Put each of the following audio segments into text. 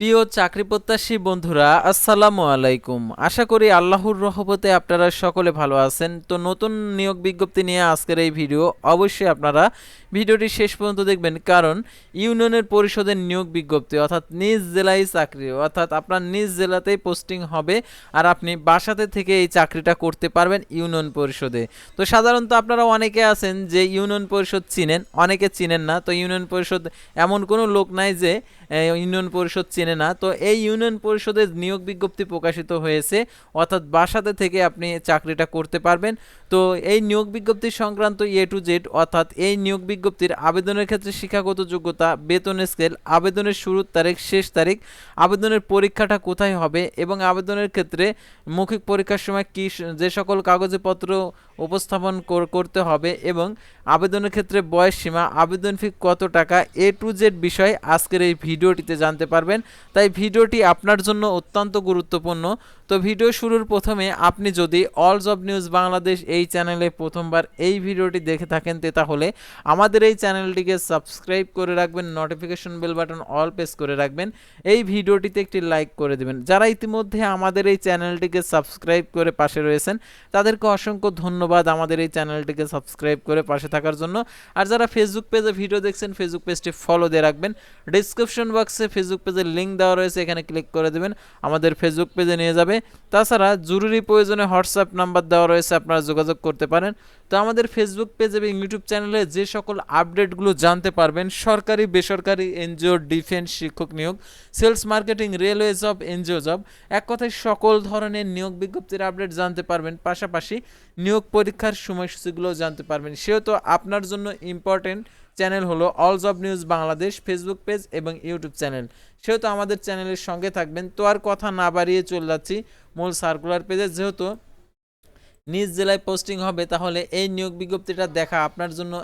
প্রিয় চাকরি প্রত্যাশী বন্ধুরা, আসসালামু আলাইকুম। আশা করি আল্লাহর রহমতে আপনারা সকলে ভালো আছেন। তো নতুন নিয়োগ বিজ্ঞপ্তি নিয়ে আজকের এই ভিডিও অবশ্যই আপনারা ভিডিওটি শেষ পর্যন্ত দেখবেন। কারণ ইউনিয়নের পরিষদের নিয়োগ বিজ্ঞপ্তি, অর্থাৎ নিজ জেলায় চাকরি, অর্থাৎ আপনার নিজ জেলাতেই পোস্টিং হবে আর আপনি বাসাতে থেকে এই চাকরিটা করতে পারবেন ইউনিয়ন পরিষদে। তো সাধারণত আপনারা অনেকে আছেন যে ইউনিয়ন পরিষদ চিনেন, অনেকে চিনেন না। তো ইউনিয়ন পরিষদ এমন কোনো লোক নাই যে ইউনিয়ন পরিষদ চেনে না। তো এই ইউনিয়ন পরিষদের নিয়োগ বিজ্ঞপ্তি প্রকাশিত হয়েছে। অর্থাৎ বাসাতে থেকে আপনি চাকরিটা করতে পারবেন। তো এই নিয়োগ বিজ্ঞপ্তি সংক্রান্ত এ টু জেড অর্থাৎ এই নিয়োগ বিজ্ঞপ্তির আবেদনের ক্ষেত্রে শিক্ষাগত যোগ্যতা, বেতন স্কেল আবেদনের শুরুর তারিখ, শেষ তারিখ, আবেদনের পরীক্ষাটা কোথায় হবে এবং আবেদনের ক্ষেত্রে মৌখিক পরীক্ষার সময় কী যে সকল কাগজপত্র উপস্থাপন করতে হবে এবং আবেদনের ক্ষেত্রে বয়স সীমা, আবেদন ফি কত টাকা এ টু জেড বিষয় আজকের এই ভিডিওটিতে জানতে পারবেন। তাই ভিডিওটি আপনার জন্য অত্যন্ত গুরুত্বপূর্ণ। তো ভিডিও শুরুর প্রথমে আপনি যদি অল জব নিউজ বাংলাদেশ এই চ্যানেলে প্রথমবার এই ভিডিওটি দেখে থাকেন, তে তাহলে আমাদের এই চ্যানেলটিকে সাবস্ক্রাইব করে রাখবেন notification bell button all press করে রাখবেন, এই ভিডিওটিতে একটি লাইক করে দেবেন। যারা ইতিমধ্যে আমাদের এই চ্যানেলটিকে সাবস্ক্রাইব করে পাশে রয়েছেন, তাদেরকে অসংখ্য ধন্যবাদ আমাদের এই চ্যানেলটিকে সাবস্ক্রাইব করে পাশে থাকার জন্য। আর যারা ফেসবুক পেজে ভিডিও দেখছেন ফেসবুক পেজটি ফলো দিয়ে রাখবেন। ডিসক্রিপশন বক্সে ফেসবুক পেজের লিঙ্ক দেওয়া রয়েছে, এখানে ক্লিক করে দেবেন। আমাদের ফেসবুক পেজে নিয়ে যাবে। তাছাড়া জরুরি প্রয়োজনে হোয়াটসঅ্যাপ নাম্বার দেওয়া রয়েছে, আপনারা যোগাযোগ করতে পারেন। তো আমাদের ফেসবুক পেজ এবং ইউটিউব চ্যানেলে যে সকল আপডেটগুলো জানতে পারবেন, সরকারি, বেসরকারি, এনজিও ডিফেন্স শিক্ষক নিয়োগ sales marketing railway job NGO job এক কথায় সকল ধরনের নিয়োগ বিজ্ঞপ্তির আপডেট জানতে পারবেন। পাশাপাশি নিয়োগ পরীক্ষার সময়সূচিগুলো জানতে পারবেন। সেহেতু আপনার জন্য ইম্পর্টেন্ট চ্যানেল হলো all job news Bangladesh Facebook page এবং ইউটিউব চ্যানেল। সেহেতু আমাদের চ্যানেলের সঙ্গে থাকবেন। তো আর কথা না বাড়িয়ে চলে যাচ্ছি মূল সার্কুলার পেজে। যেহেতু নিজ জেলায় পোস্টিং হবে, তাহলে এই নিয়োগ বিজ্ঞপ্তিটা দেখা আপনার জন্য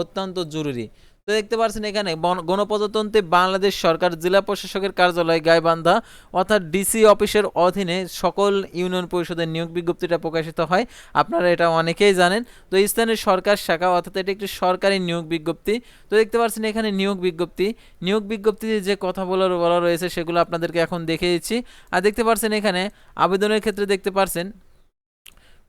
অত্যন্ত জরুরি। তো দেখতে পাচ্ছেন এখানে গণপ্রজাতন্ত্রী বাংলাদেশ সরকার, জেলা প্রশাসকের কার্যালয় গাইবান্ধা অর্থাৎ ডিসি অফিসের অধীনে সকল ইউনিয়ন পরিষদের নিয়োগ বিজ্ঞপ্তিটা প্রকাশিত হয়। আপনারা এটা অনেকেই জানেন। তো স্থানীয় সরকার শাখা অর্থাৎ এটি একটি সরকারি নিয়োগ বিজ্ঞপ্তি। তো দেখতে পাচ্ছেন এখানে নিয়োগ বিজ্ঞপ্তি। নিয়োগ বিজ্ঞপ্তিতে যে কথা বলার বলা রয়েছে সেগুলো আপনাদেরকে এখন দেখে দিচ্ছি। আর দেখতে পাচ্ছেন এখানে আবেদনের ক্ষেত্রে দেখতে পাচ্ছেন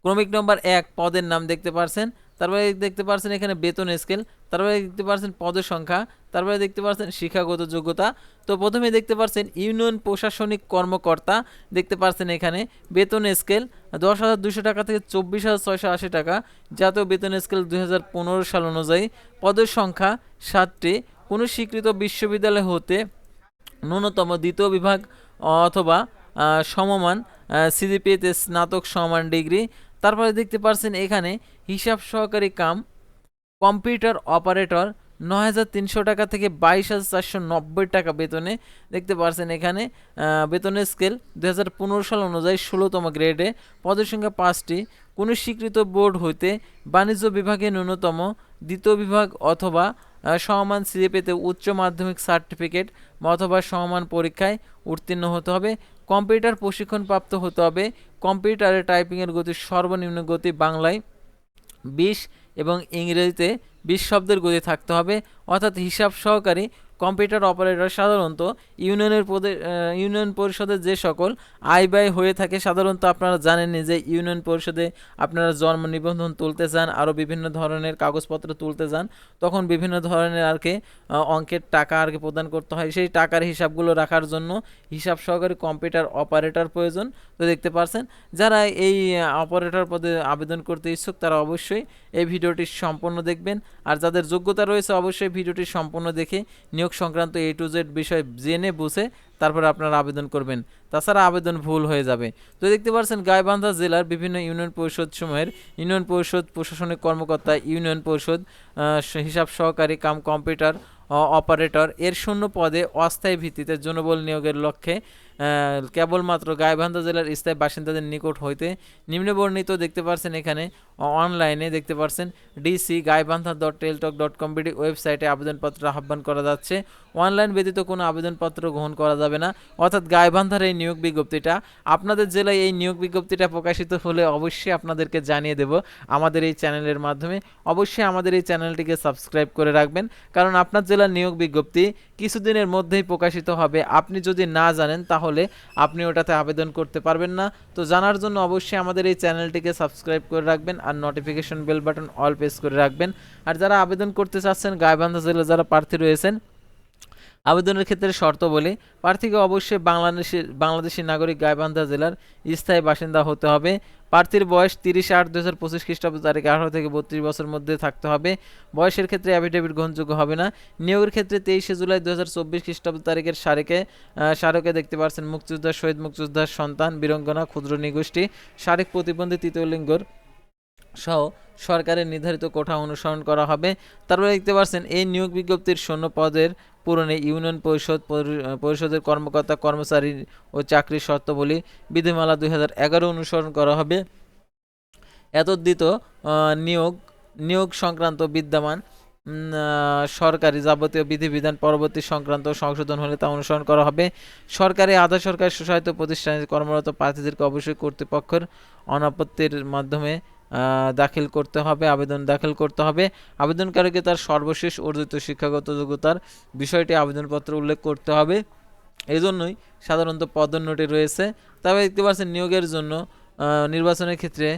ক্রমিক নম্বর এক পদের নাম দেখতে পারছেন। তারপরে দেখতে পারছেন এখানে বেতন স্কেল তারপরে দেখতে পারছেন পদের সংখ্যা, তারপরে দেখতে পারছেন শিক্ষাগত যোগ্যতা। তো প্রথমে দেখতে পারছেন ইউনিয়ন প্রশাসনিক কর্মকর্তা, দেখতে পারছেন এখানে বেতন স্কেল দশ হাজার দুশো টাকা থেকে চব্বিশ হাজার ছয়শো আশি টাকা, জাতীয় বেতন স্কেল দুই হাজার পনেরো সাল অনুযায়ী। পদের সংখ্যা সাতটি, কোনো স্বীকৃত বিশ্ববিদ্যালয় হতে ন্যূনতম দ্বিতীয় বিভাগ অথবা সমমান সিজিপিএতে স্নাতক সমান ডিগ্রি তারপরে দেখতে পারছেন এখানে হিসাব সহকারী কাম কম্পিউটার অপারেটর নয় হাজার তিনশো টাকা থেকে বাইশ হাজার চারশো নব্বই টাকা বেতনে দেখতে পারছেন এখানে বেতনের স্কেল দু হাজার পনেরো সাল অনুযায়ী ষোলোতম গ্রেডে পদের সংখ্যা পাঁচটি কোনো স্বীকৃত বোর্ড হইতে বাণিজ্য বিভাগে ন্যূনতম দ্বিতীয় বিভাগ অথবা আহ, সমমান সিজিপিতে উচ্চ মাধ্যমিক সার্টিফিকেট অথবা সমমান পরীক্ষায় উত্তীর্ণ হতে হবে কম্পিউটার প্রশিক্ষণপ্রাপ্ত হতে হবে কম্পিউটারে টাইপিংয়ের গতি সর্বনিম্ন গতি বাংলায় বিশ এবং ইংরেজিতে বিশ শব্দের গতি থাকতে হবে। অর্থাৎ হিসাব সহকারী কম্পিউটার অপারেটর সাধারণত ইউনিয়নের ইউনিয়ন পরিষদের যে সকল আয় ব্যয় হয়ে থাকে সাধারণত আপনারা জানেন যে ইউনিয়ন পরিষদে আপনারা জন্ম নিবন্ধন তুলতে চান, আরও বিভিন্ন ধরনের কাগজপত্র তুলতে যান তখন বিভিন্ন ধরনের আর কি অঙ্কের টাকা আর কি প্রদান করতে হয়। সেই টাকার হিসাবগুলো রাখার জন্য হিসাব সহকারী কম্পিউটার অপারেটর প্রয়োজন। তো দেখতে পারছেন, যারা এই অপারেটর পদে আবেদন করতে ইচ্ছুক তারা অবশ্যই এই ভিডিওটি সম্পূর্ণ দেখবেন। আর যাদের যোগ্যতা রয়েছে অবশ্যই ভিডিওটি সম্পূর্ণ দেখে নিয়োগ সংক্রান্ত এ টু জেড বিষয় জেনে বুঝে তারপরে আপনারা আবেদন করবেন। তাছাড়া আবেদন ভুল হয়ে যাবে। তো দেখতে পাচ্ছেন, গাইবান্ধা জেলার বিভিন্ন ইউনিয়ন পরিষদ সমূহের ইউনিয়ন পরিষদ প্রশাসনিক কর্মকর্তা, ইউনিয়ন পরিষদ হিসাব সহকারী কাম কম্পিউটার অপারেটর। এর শূন্য পদে অস্থায়ী ভিত্তিতে জনবল নিয়োগের লক্ষ্যে কেবলমাত্র গাইবান্ধা জেলার স্থায়ী বাসিন্দাদের নিকট হইতে নিম্নবর্ণিত দেখতে পারছেন এখানে অনলাইনে দেখতে পারছেন, DC Gaibandha dot Teletalk dot com BD ওয়েবসাইটে আবেদনপত্র আহ্বান করা যাচ্ছে। অনলাইন ব্যতীত কোনো আবেদনপত্র গ্রহণ করা যাবে না। অর্থাৎ গাইবান্ধার এই নিয়োগ বিজ্ঞপ্তিটা, আপনাদের জেলায় এই নিয়োগ বিজ্ঞপ্তিটা প্রকাশিত হলে অবশ্যই আপনাদেরকে জানিয়ে দেব আমাদের এই চ্যানেলের মাধ্যমে। অবশ্যই আমাদের এই চ্যানেলটিকে সাবস্ক্রাইব করে রাখবেন, কারণ আপনার জেলার নিয়োগ বিজ্ঞপ্তি কিছুদিনের মধ্যেই প্রকাশিত হবে। আপনি যদি না জানেন, তাহলে আপনি ওটাতে আবেদন করতে পারবেন না। তো জানার জন্য অবশ্যই আমাদের এই চ্যানেলটিকে সাবস্ক্রাইব করে রাখবেন আর notification bell button all press করে রাখবেন। আর যারা আবেদন করতে চাচ্ছেন, গাইবান্ধা জেলার যারা প্রার্থী রয়েছেন আবেদনের ক্ষেত্রে শর্ত বলে প্রার্থীকে অবশ্যই বাংলাদেশি বাংলাদেশি নাগরিক গাইবান্ধা জেলার স্থায়ী বাসিন্দা হতে হবে। প্রার্থীর বয়স তিরিশ আট দু হাজার পঁচিশ খ্রিস্টাব্দ তারিখে আঠারো থেকে বত্রিশ বছর মধ্যে থাকতে হবে। বয়সের ক্ষেত্রে অ্যাফিডেভিট গ্রহণযোগ্য হবে না। নিয়োগের ক্ষেত্রে তেইশে জুলাই দু হাজার চব্বিশ খ্রিস্টাব্দ তারিখের সারিকে স্মারকে দেখতে পাচ্ছেন মুক্তিযোদ্ধা শহীদ মুক্তিযোদ্ধার সন্তান বীরঙ্গনা ক্ষুদ্র নিগোষ্ঠী। শারীরিক প্রতিবন্ধী তৃতীয় লিঙ্গর সহ সরকারের নির্ধারিত কোঠা অনুসরণ করা হবে। তারপরে দেখতে পাচ্ছেন, এই নিয়োগ বিজ্ঞপ্তির শূন্য পদের পূরণে ইউনিয়ন পরিষদ পরিষদের কর্মকর্তা, কর্মচারী ও চাকরির শর্তাবলী বিধিমালা দুই হাজার এগারো অনুসরণ করা হবে। এতদ্দিত নিয়োগ নিয়োগ সংক্রান্ত বিদ্যমান সরকারি যাবতীয় বিধিবিধান পরবর্তী সংক্রান্ত সংশোধন হলে তা অনুসরণ করা হবে। সরকারি আধা সরকারি স্বশাসিত প্রতিষ্ঠানে কর্মরত প্রার্থীদেরকে অবশ্যই কর্তৃপক্ষের অনাপত্তির মাধ্যমে দাখিল করতে হবে, আবেদন দাখিল করতে হবে। আবেদনকারীকে তার সর্বশেষ অর্জিত শিক্ষাগত যোগ্যতার বিষয়টি আবেদনপত্র উল্লেখ করতে হবে। এই জন্যই সাধারণত পদোন্নতি রয়েছে। তবে দেখতে পাচ্ছেন, নিয়োগের জন্য নির্বাচনের ক্ষেত্রে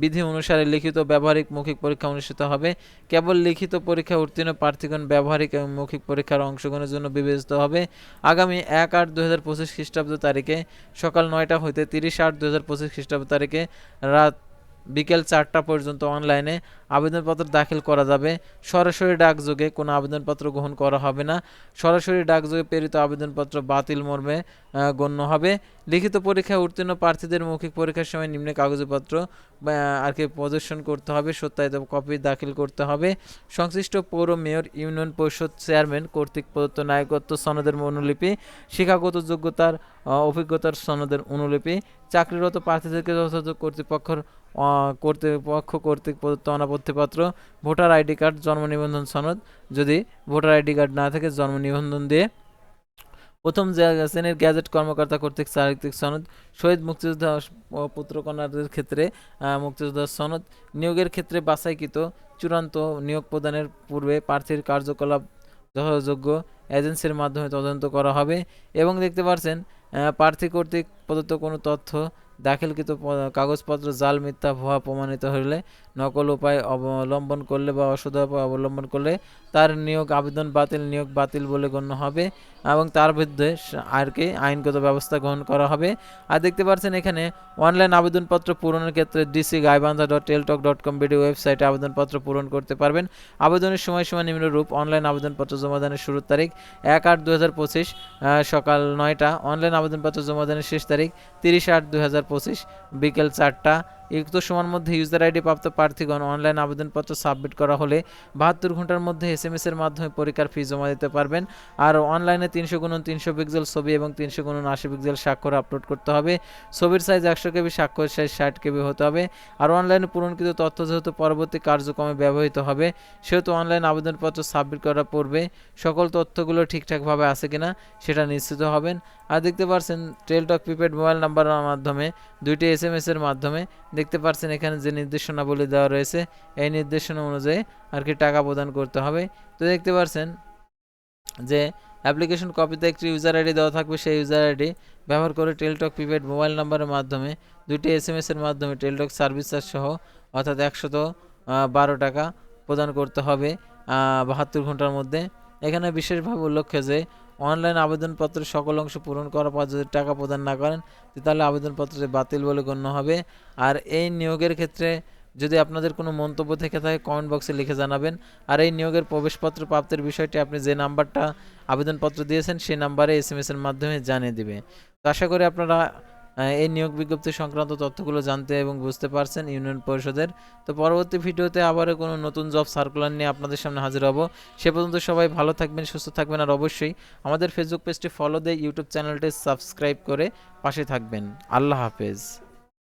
বিধি অনুসারে লিখিত ব্যবহারিক মৌখিক পরীক্ষা অনুষ্ঠিত হবে। কেবল লিখিত পরীক্ষা উত্তীর্ণ প্রার্থীগণ ব্যবহারিক এবং মৌখিক পরীক্ষার অংশগ্রহণের জন্য বিবেচিত হবে। আগামী এক আট দু হাজার পঁচিশ খ্রিস্টাব্দ তারিখে সকাল নয়টা হইতে তিরিশ আট দু হাজার পঁচিশ খ্রিস্টাব্দ তারিখে রাত বিকেল চারটা পর্যন্ত অনলাইনে আবেদনপত্র দাখিল করা যাবে। সরাসরি ডাকযোগে কোনো আবেদনপত্র গ্রহণ করা হবে না। সরাসরি ডাকযোগে প্রেরিত আবেদনপত্র বাতিল মর্মে গণ্য হবে। লিখিত পরীক্ষায় উত্তীর্ণ প্রার্থীদের মৌখিক পরীক্ষার সময় নিম্নে কাগজপত্র আর কি প্রদর্শন করতে হবে, সত্যায়িত কপি দাখিল করতে হবে। সংশ্লিষ্ট পৌর মেয়র, ইউনিয়ন পরিষদ চেয়ারম্যান কর্তৃক প্রদত্ত নায়কত্ব সনদের অনুলিপি শিক্ষাগত যোগ্যতার অভিজ্ঞতার সনদের অনুলিপি, চাকরিরত প্রার্থীদেরকে যথাযথ কর্তৃপক্ষের কর্তৃপক্ষ কর্তৃক প্রদত্ত অনাপত্তিপত্র ভোটার আইডি কার্ড, জন্ম নিবন্ধন সনদ। যদি ভোটার আইডি কার্ড না থাকে, জন্ম নিবন্ধন দিয়ে। প্রথম শ্রেণির গ্যাজেট কর্মকর্তা কর্তৃক চারিত্রিক সনদ, শহীদ মুক্তিযোদ্ধা পুত্রকন্যাদের ক্ষেত্রে মুক্তিযোদ্ধার সনদ, নিয়োগের ক্ষেত্রে বাছাইকৃত চূড়ান্ত নিয়োগ প্রদানের পূর্বে প্রার্থীর কার্যকলাপ যথাযোগ্য এজেন্সির মাধ্যমে তদন্ত করা হবে। এবং দেখতে পাচ্ছেন প্রার্থী কর্তৃক প্রদত্ত কোনো তথ্য দাখিলকৃত কাগজপত্র জাল, মিথ্যা, ভুয়া প্রমাণিত হলে নকল উপায় অবলম্বন করলে বা অসদ উপায় অবলম্বন করলে তার নিয়োগ আবেদন বাতিল, নিয়োগ বাতিল বলে গণ্য হবে এবং তার বিরুদ্ধে আর কি আইনগত ব্যবস্থা গ্রহণ করা হবে। আর দেখতে পাচ্ছেন এখানে অনলাইন আবেদনপত্র পূরণের ক্ষেত্রে DC Gaibandha dot Teletalk dot com BD ওয়েবসাইটে আবেদনপত্র পূরণ করতে পারবেন। আবেদনের সময়সীমা নিম্নরূপ। অনলাইন আবেদনপত্র জমাদানের শুরুর তারিখ এক আট দু সকাল নয়টা। অনলাইন আবেদনপত্র জমাদানের শেষ তারিখ তিরিশ আট দু হাজার বিকেল চারটা উক্ত সময়ের মধ্যে ইউজার আইডি প্রাপ্ত প্রার্থীগণ অনলাইন আবেদনপত্র সাবমিট করা হলে বাহাত্তর ঘণ্টার মধ্যে এস এম এর মাধ্যমে পরীক্ষার ফি জমা দিতে পারবেন। আর অনলাইনে তিনশো গুণন তিনশো পিক্সেল ছবি এবং তিনশো গুণন আশি পিক্সেল স্বাক্ষর আপলোড করতে হবে। ছবির সাইজ একশো কেবি স্বাক্ষর সাইজ ষাট কেবি হতে হবে। আর অনলাইনে পূরণকৃত তথ্য যেহেতু পরবর্তী কার্যক্রমে ব্যবহৃত হবে, সেহেতু অনলাইন আবেদনপত্র সাবমিট করার পূর্বে সকল তথ্যগুলো ঠিকঠাকভাবে আছে কিনা সেটা নিশ্চিত হবেন। আর দেখতে পাচ্ছেন টেলটক প্রিপেড মোবাইল নাম্বারের মাধ্যমে, দুইটি এস এম এর মাধ্যমে দেখতে পাচ্ছেন এখানে যে নির্দেশনাবলী দেওয়া রয়েছে, এই নির্দেশনা অনুযায়ী আর কি টাকা প্রদান করতে হবে। তো দেখতে পাচ্ছেন যে অ্যাপ্লিকেশন কপিতে একটি ইউজার আইডি দেওয়া থাকবে। সেই ইউজার আইডি ব্যবহার করে টেলটক প্রিপেড মোবাইল নাম্বারের মাধ্যমে দুইটি এস এম এস এর মাধ্যমে টেলটক সার্ভিস চার্জ সহ অর্থাৎ একশত বারো টাকা প্রদান করতে হবে বাহাত্তর ঘণ্টার মধ্যে। এখানে বিশেষভাবে উল্লেখ্য যে অনলাইন আবেদনপত্রের সকল অংশ পূরণ করার পর যদি টাকা প্রদান না করেন তাহলে আবেদনপত্র বাতিল বলে গণ্য হবে। আর এই নিয়োগের ক্ষেত্রে যদি আপনাদের কোনো মন্তব্য থেকে থাকে কমেন্ট বক্সে লিখে জানাবেন। আর এই নিয়োগের প্রবেশপত্র প্রাপ্তির বিষয়টি আপনি যে নাম্বারটা আবেদনপত্র দিয়েছেন, সেই নাম্বারে এস এম এর মাধ্যমে জানিয়ে দেবে। তো আশা করি আপনারা এই নিয়োগ বিজ্ঞপ্তি সংক্রান্ত তথ্যগুলো জানতে এবং বুঝতে পারছেন ইউনিয়ন পরিষদের। তো পরবর্তী ভিডিওতে আবারও কোনো নতুন জব সার্কুলার নিয়ে আপনাদের সামনে হাজির হব। সে পর্যন্ত সবাই ভালো থাকবেন, সুস্থ থাকবেন আর অবশ্যই আমাদের ফেসবুক পেজটি ফলো দিয়ে ইউটিউব চ্যানেলটি সাবস্ক্রাইব করে পাশে থাকবেন। আল্লাহ হাফেজ।